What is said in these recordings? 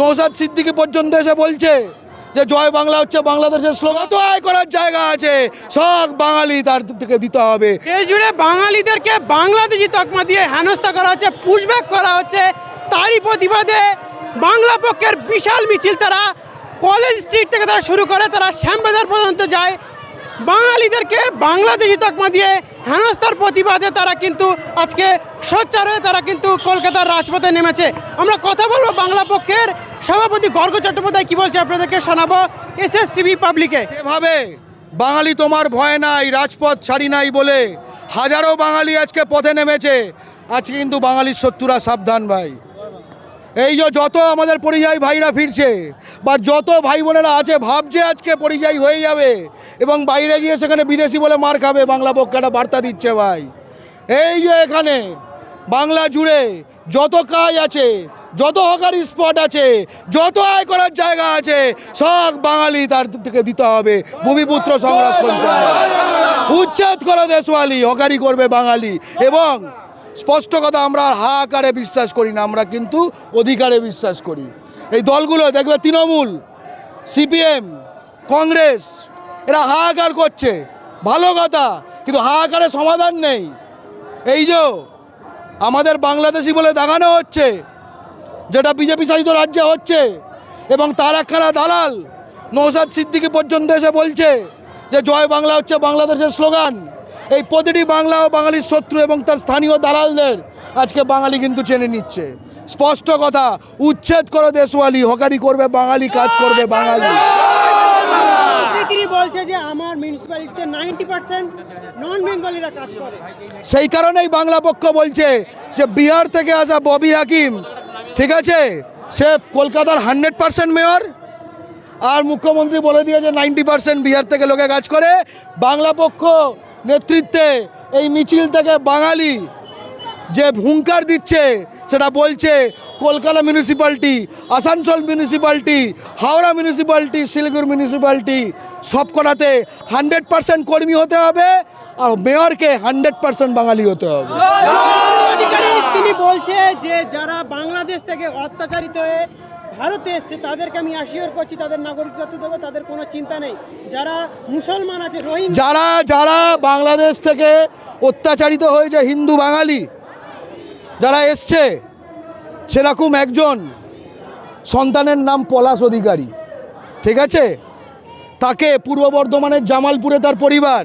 নৌসাদ সিদ্দিকি পর্যন্ত এসে বলছে যে জয় বাংলা হচ্ছে বাংলাদেশের স্লোগান তো আয় করার জায়গা আছে। সব বাঙালি তার থেকে দিতে হবে। দেশ জুড়ে বাঙালিদেরকে বাংলাদেশি তকমা দিয়ে হেনস্থা করা হচ্ছে পুশব্যাক করা হচ্ছে। তারই প্রতিবাদে বাংলা পক্ষের বিশাল মিছিল তারা কলেজ স্ট্রিট থেকে তারা শুরু করে, তারা শ্যামবাজার পর্যন্ত যায়। বাঙালিদেরকে বাংলাদেশি তকমা দিয়ে হেনস্থার প্রতিবাদে তারা কিন্তু আজকে সোচ্চার হয়ে তারা কিন্তু কলকাতার রাজপথে নেমেছে। আমরা কথা বলব বাংলা পক্ষের সভাপতি গর্গ চট্টোপাধ্যায় কি বলছে আপনাদেরকে শোনাবো এস এস টিভি পাবলিকে। এভাবে বাঙালি তোমার ভয় নাই, রাজপথ ছাড়ি নাই বলে হাজারো বাঙালি আজকে পথে নেমেছে। আজকে কিন্তু বাঙালির শত্রুরা সাবধান ভাই। এই যে যত আমাদের পরিযায়ী ভাইরা ফিরছে বা যত ভাই বোনেরা আছে, ভাবছে আজকে পরিযায়ী হয়ে যাবে এবং বাইরে গিয়ে সেখানে বিদেশি বলে মার খাবে, বাংলা পক্ষে একটা বার্তা দিচ্ছে ভাই। এই যে এখানে বাংলা জুড়ে যত কাজ আছে, যত হকারি স্পট আছে, যত আয় করার জায়গা আছে, সব বাঙালি তার থেকে দিতে হবে। ভূমিপুত্র সংরক্ষণ উচ্ছেদ করো দেশওয়ালি, হকারি করবে বাঙালি এবং স্পষ্ট কথা, আমরা হাহাকারে বিশ্বাস করি না, আমরা কিন্তু অধিকারে বিশ্বাস করি। এই দলগুলো, দেখবে তৃণমূল, সিপিএম, কংগ্রেস, এরা হাহাকার করছে। ভালো কথা, কিন্তু হাহাকারে সমাধান নেই। এই যে আমাদের বাংলাদেশি বলে দেখানো হচ্ছে, যেটা বিজেপি শাসিত রাজ্যে হচ্ছে, এবং তার একখানা দালাল নৌসাদ সিদ্দিকি পর্যন্ত এসে বলছে যে, জয় বাংলা হচ্ছে বাংলাদেশের স্লোগান। এই প্রতিটি বাংলা ও বাঙালির শত্রু এবং তার স্থানীয় দালালদের আজকে বাঙালি কিন্তু চেনে নিচ্ছে। স্পষ্ট কথা উচ্ছেদ করো দেশওয়ালি হকারি করবে বাঙালি কাজ করবে বাঙালি। তিনি বলছে যে আমার মিউনিসিপ্যালিটিতে নাইনটি পার্সেন্ট নন বেঙ্গলিরা কাজ করে। সেই কারণেই বাংলা পক্ষ বলছে যে বিহার থেকে আসা ববি হাকিম ঠিক আছে? সে কলকাতার হান্ড্রেড পার্সেন্ট মেয়র আর মুখ্যমন্ত্রী বলে দিয়েছে নাইনটি পার্সেন্ট বিহার থেকে লোকে কাজ করে। বাংলা পক্ষ নেতৃত্বে এই মিছিল থেকে বাঙালি যে হুঙ্কার দিচ্ছে, সেটা বলছে Kolkata municipality Asansol municipality Howrah municipality Siliguri municipality সবকটাতে hundred percent কর্মী হতে হবে আর মেয়রকে হান্ড্রেড পার্সেন্ট বাঙালি হতে হবে। তিনি বলছে যে যারা বাংলাদেশ থেকে অত্যাচারিত হয়ে ভারতে এসছে তাদেরকে আমি অ্যাসিওর করছি তাদের নাগরিকত্ব দেবো তাদের কোনো চিন্তা নেই। যারা মুসলমান আছে রোহিঙ্গা যারা যারা বাংলাদেশ থেকে অত্যাচারিত হয়েছে হিন্দু বাঙালি যারা এসছে সেরকম একজন সন্তানের নাম পলাশ অধিকারী ঠিক আছে? তাকে পূর্ব বর্ধমানের জামালপুরে তার পরিবার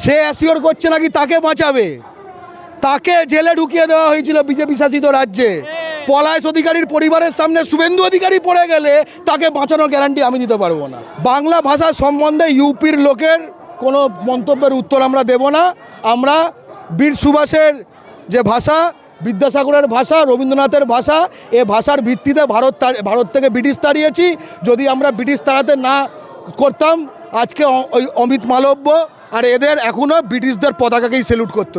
সে অ্যাসিওর করছে নাকি তাকে বাঁচাবে? তাকে জেলে ঢুকিয়ে দেওয়া হয়েছিল বিজেপি শাসিত রাজ্যে। পলাশ অধিকারীর পরিবারের সামনে শুভেন্দু অধিকারী পড়ে গেলে তাকে বাঁচানোর গ্যারান্টি আমি দিতে পারব না। বাংলা ভাষা সম্বন্ধে ইউপির লোকের কোনো মন্তব্যের উত্তর আমরা দেব না। আমরা বীর সুভাষের যে ভাষা, বিদ্যাসাগরের ভাষা, রবীন্দ্রনাথের ভাষা, এ ভাষার ভিত্তিতে ভারত ভারত থেকে ব্রিটিশ তাড়িয়েছি। যদি আমরা ব্রিটিশ তাড়াতে না করতাম, আজকে অমিত মালব্য আর এদের এখনও ব্রিটিশদের পতাকাকেই সেলুট করতে